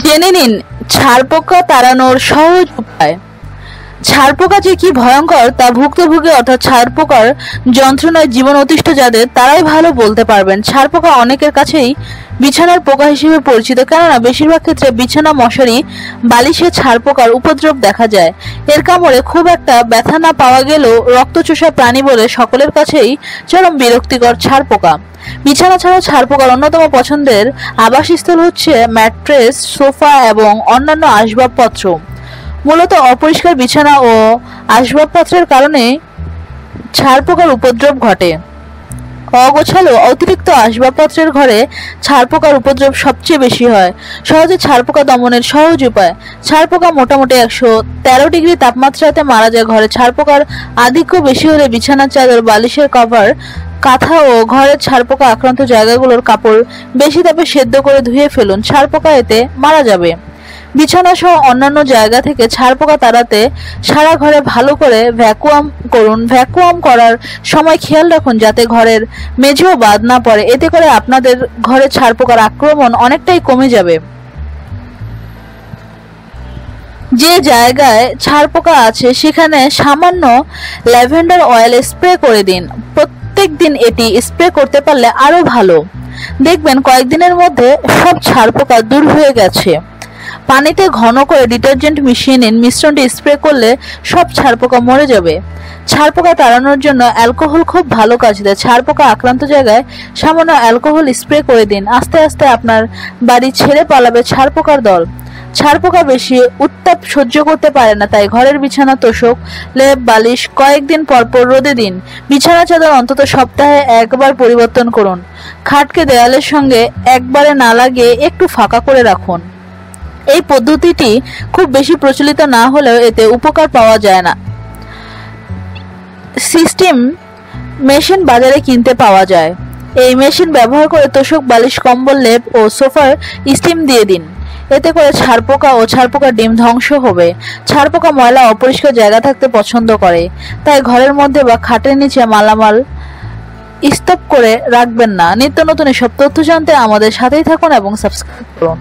জেনে নিন ছারপোকা তাড়ানোর সহজ উপায়। ছারপোকা যে কি ভয়ঙ্কর তা ভুক্তভোগী অর্থাৎ ছারপোকার যন্ত্রণায় জীবন অতিষ্ঠ যাদের, তারাই ভালো বলতে পারবেন। ছারপোকা অনেকের কাছেই বিছানার পোকা হিসেবে পরিচিত, কেননা বেশিরভাগ ক্ষেত্রে বিছানা মশারি, বালিশে ছারপোকার উপদ্রব দেখা যায়। এর কামড়ে খুব একটা ব্যথা না পাওয়া গেলেও রক্তচোষা প্রাণী বলে সকলের কাছেই চরম বিরক্তিকর ছারপোকা বিছানা ছাড়া ছারপোকার অন্যতম পছন্দের আবাসস্থল হচ্ছে ম্যাট্রেস, সোফা এবং অন্যান্য আসবাবপত্র। মূলত অপরিষ্কার বিছানা ও আসবাবপত্রের কারণে ছারপোকার উপদ্রব ঘটে। অগোছালো অতিরিক্ত আসবাবপত্রের ঘরে ছারপোকার উপদ্রব সবচেয়ে বেশি হয়। সহজে ছারপোকা দমনের সহজ উপায় ছারপোকা মোটামুটি একশো তেরো ডিগ্রি তাপমাত্রাতে মারা যায় ঘরে। ছারপোকার আধিক্য বেশি হলে বিছানার চাদর, বালিশের কভার, কাঁথা ও ঘরের ছারপোকা আক্রান্ত জায়গাগুলোর কাপড় বেশি তাপে সেদ্ধ করে ধুয়ে ফেলুন। ছারপোকা এতে মারা যাবে। বিছানা সহ অন্যান্য জায়গা থেকে ছারপোকা তাড়াতে সারা ঘরে ভালো করে ভ্যাকুয়াম করুন। ভ্যাকুয়াম করার সময় খেয়াল রাখুন যাতে ঘরের মেঝেও বাদ না পড়ে। এতে করে আপনাদের ঘরে ছারপোকার আক্রমণ অনেকটাই কমে যাবে। যে জায়গায় ছারপোকা আছে, সেখানে সামান্য ল্যাভেন্ডার অয়েল স্প্রে করে দিন। প্রত্যেক দিন এটি স্প্রে করতে পারলে আরও ভালো। দেখবেন কয়েকদিনের মধ্যে সব ছারপোকা দূর হয়ে গেছে। পানিতে ঘন করে ডিটারজেন্ট মিশিয়ে নিন। মিশ্রণটি স্প্রে করলে সব ছারপোকা মরে যাবে। ছারপোকা তাড়ানোর জন্য অ্যালকোহল খুব ভালো কাজ দেয়। ছারপোকা আক্রান্ত জায়গায় সামান্য অ্যালকোহল স্প্রে করে দিন। আস্তে আস্তে আপনার বাড়ি ছেড়ে পালাবে ছারপোকার দল। ছারপোকা বেশি উত্তাপ সহ্য করতে পারে না, তাই ঘরের বিছানা, তোষক, লেপ, বালিশ কয়েকদিন পর পর রোদে দিন। বিছানা চাদর অন্তত সপ্তাহে একবার পরিবর্তন করুন। খাটকে দেয়ালের সঙ্গে একবারে না লাগিয়ে একটু ফাঁকা করে রাখুন। এই পদ্ধতিটি খুব বেশি প্রচলিত না হলেও এতে উপকার পাওয়া যায় না। সিস্টেম মেশিন বাজারে কিনতে পাওয়া যায়। এই মেশিন ব্যবহার করে তোষক, বালিশ, কম্বল, লেপ ও সোফার স্টিম দিয়ে দিন। এতে করে ছারপোকা ও ছারপোকার ডিম ধ্বংস হবে। ছারপোকা ময়লা অপরিষ্কার জায়গা থাকতে পছন্দ করে। তাই ঘরের মধ্যে বা খাটের নিচে মালামাল স্তব করে রাখবেন না। নিত্য নতুন এসব তথ্য জানতে আমাদের সাথেই থাকুন এবং সাবস্ক্রাইব করুন।